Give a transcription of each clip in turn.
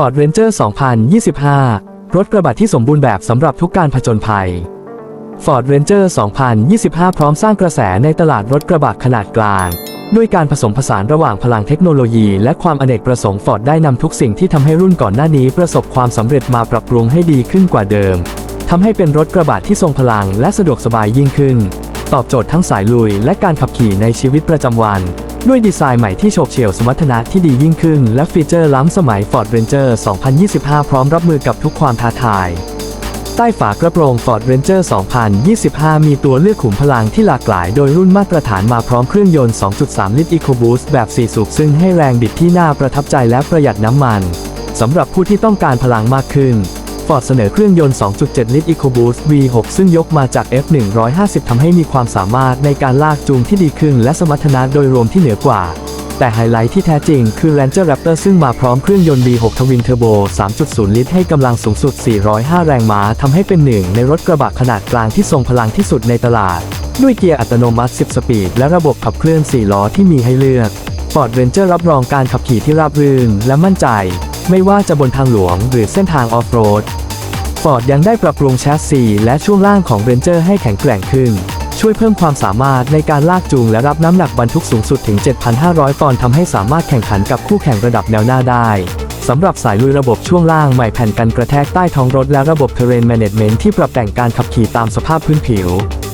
Ford Ranger 2025 รถกระบะที่สมบูรณ์แบบสำหรับทุกการผจญภัย Ford Ranger 2025 พร้อมสร้างกระแสในตลาดรถกระบะขนาดกลาง ด้วยการผสมผสานระหว่างพลังเทคโนโลยี และความอเนกประสงค์ Ford ได้นำทุกสิ่งที่ทำให้รุ่นก่อนหน้านี้ประสบความสำเร็จมาปรับปรุงให้ดีขึ้นกว่าเดิมทำให้เป็นรถกระบะที่ทรงพลังและสะดวกสบายยิ่งขึ้น ตอบโจทย์ทั้งสายลุยและการขับขี่ในชีวิตประจำวัน ด้วยดีไซน์ใหม่ที่โฉบเฉี่ยวสมรรถนะที่ดียิ่งขึ้น และฟีเจอร์ล้ำสมัย Ford Ranger 2025 พร้อมรับมือกับทุกความท้าทาย ใต้ฝากระโปรง Ford Ranger 2025 มีตัวเลือกขุมพลังที่หลากหลาย โดยรุ่นมาตรฐานมาพร้อมเครื่องยนต์ 2.3 ลิตร EcoBoost แบบ 4 สูบซึ่งให้แรงบิดที่น่าประทับใจและประหยัดน้ำมันสำหรับผู้ที่ต้องการพลังมากขึ้น Ford เสนอเครื่องยนต์ 2.7 ลิตร EcoBoost V6 ซึ่งยกมาจาก F150 ทำให้มีความสามารถในการลากจูงที่ดีขึ้น และสมรรถนะโดยรวมที่เหนือกว่า แต่ไฮไลท์ที่แท้จริงคือ Ranger Raptor ซึ่งมาพร้อมเครื่องยนต์ V6 ทวินเทอร์โบ3.0 ลิตร ให้กำลังสูงสุด 405 แรงม้าทำให้เป็นหนึ่งในรถกระบะขนาดกลางที่ทรงพลังที่สุดในตลาด ด้วยเกียร์อัตโนมัติ 10 สปีด และระบบขับเคลื่อน 4 ล้อที่มีให้เลือก Ford Ranger รับรองการขับขี่ที่ราบรื่นและมั่นใจ ไม่ว่าจะบนทางหลวงหรือเส้นทางออฟโรดฟอร์ดยังได้ปรับปรุงแชสซีและช่วงล่างของ Ranger ให้แข็งแกร่งขึ้น ช่วยเพิ่มความสามารถในการลากจูงและรับน้ำหนักบรรทุกสูงสุดถึง 7,500 ปอนด์ทำให้สามารถแข่งขันกับคู่แข่งระดับแนวหน้าได้สำหรับสายลุยระบบช่วงล่างใหม่แผ่นกันกระแทกใต้ท้องรถและระบบ Terrain Management ที่ปรับแต่งการขับขี่ตามสภาพพื้นผิว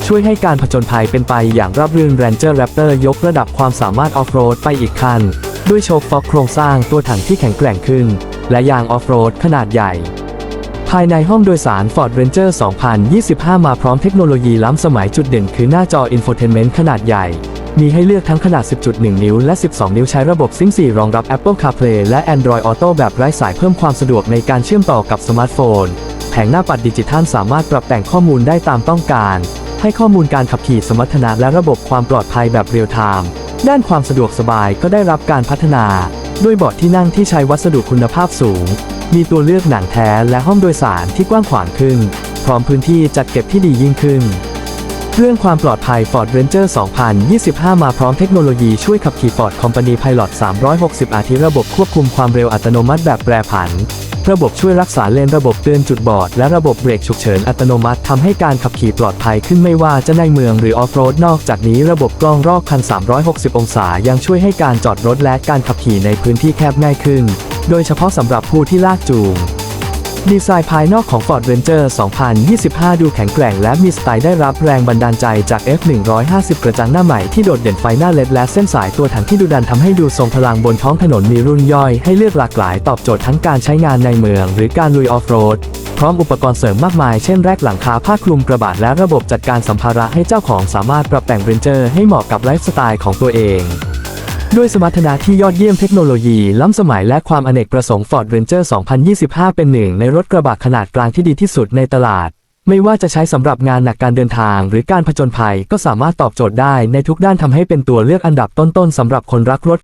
ช่วยให้การผจญภัยเป็นไปอย่างราบรื่น Ranger Raptor ยกระดับความสามารถออฟโรดไปอีกขั้น ด้วยโชคฟอกโครงสร้างตัวถังที่แข็งแกร่งขึ้น และยางออฟโรดขนาดใหญ่ ภายในห้องโดยสาร Ford Ranger 2025 มาพร้อมเทคโนโลยีล้ำสมัยจุดเด่นคือหน้าจอ Infotainment ขนาดใหญ่ มีให้เลือกทั้งขนาด 10.1 นิ้ว และ 12 นิ้วใช้ระบบ Sync 4รองรับ Apple CarPlay และ Android Auto แบบไร้สายเพิ่มความสะดวกในการเชื่อมต่อกับสมาร์ทโฟน แผงหน้าปัดดิจิทัลสามารถปรับแต่งข้อมูลได้ตามต้องการ ให้ข้อมูลการขับขี่สมรรถนะและระบบความปลอดภัยแบบเรียลไทม์ ด้านความสะดวกสบายก็ได้รับการพัฒนา ด้วยเบาะที่นั่งที่ใช้วัสดุคุณภาพสูง มีตัวเลือกหนังแท้และห้องโดยสารที่กว้างขวางขึ้น พร้อมพื้นที่จัดเก็บที่ดียิ่งขึ้น เรื่องความปลอดภัย Ford Ranger 2025 มาพร้อมเทคโนโลยีช่วยขับขี่ Ford Company Pilot 360 อาทิระบบควบคุมความเร็วอัตโนมัติแบบแปรผัน ระบบช่วยรักษาเลนระบบเตือนจุดบอด และระบบเบรกฉุกเฉินอัตโนมัติทำให้การขับขี่ปลอดภัยขึ้นไม่ว่าจะในเมืองหรือออฟโรดนอกจากนี้ระบบกล้องรอบคัน 360 องศายังช่วยให้การจอดรถและการขับขี่ในพื้นที่แคบง่ายขึ้น โดยเฉพาะสำหรับผู้ที่ลากจูง ดีไซน์ภายนอกของ Ford Ranger 2025 ดูแข็งแกร่งและมีสไตล์ได้รับแรงบันดาลใจจาก F150 กระจังหน้าใหม่ที่โดดเด่นไฟหน้าเล็ดและเส้นสายตัวถังที่ดูดันทำให้ดูทรงพลังบนท้องถนนมีรุ่นย่อยให้เลือกหลากหลายตอบโจทย์ทั้งการใช้งานในเมืองหรือการลุยออฟโรดพร้อมอุปกรณ์เสริมมากมาย เช่นแรกหลังคาผ้าคลุมกระบะและระบบจัดการสัมภาระให้เจ้าของสามารถปรับแต่ง Ranger ให้เหมาะกับไลฟ์สไตล์ของตัวเอง ด้วยสมรรถนะที่ยอดเยี่ยมเทคโนโลยี ล้ำสมัยและความอเนกประสงค์ Ford Ranger 2025 เป็นหนึ่งในรถกระบะขนาดกลางที่ดีที่สุดในตลาด ไม่ว่าจะใช้สำหรับงานหนักการเดินทาง หรือการผจญภัยก็สามารถตอบโจทย์ได้ในทุกด้านทำให้เป็นตัวเลือกอันดับต้นๆสำหรับคนรักรถ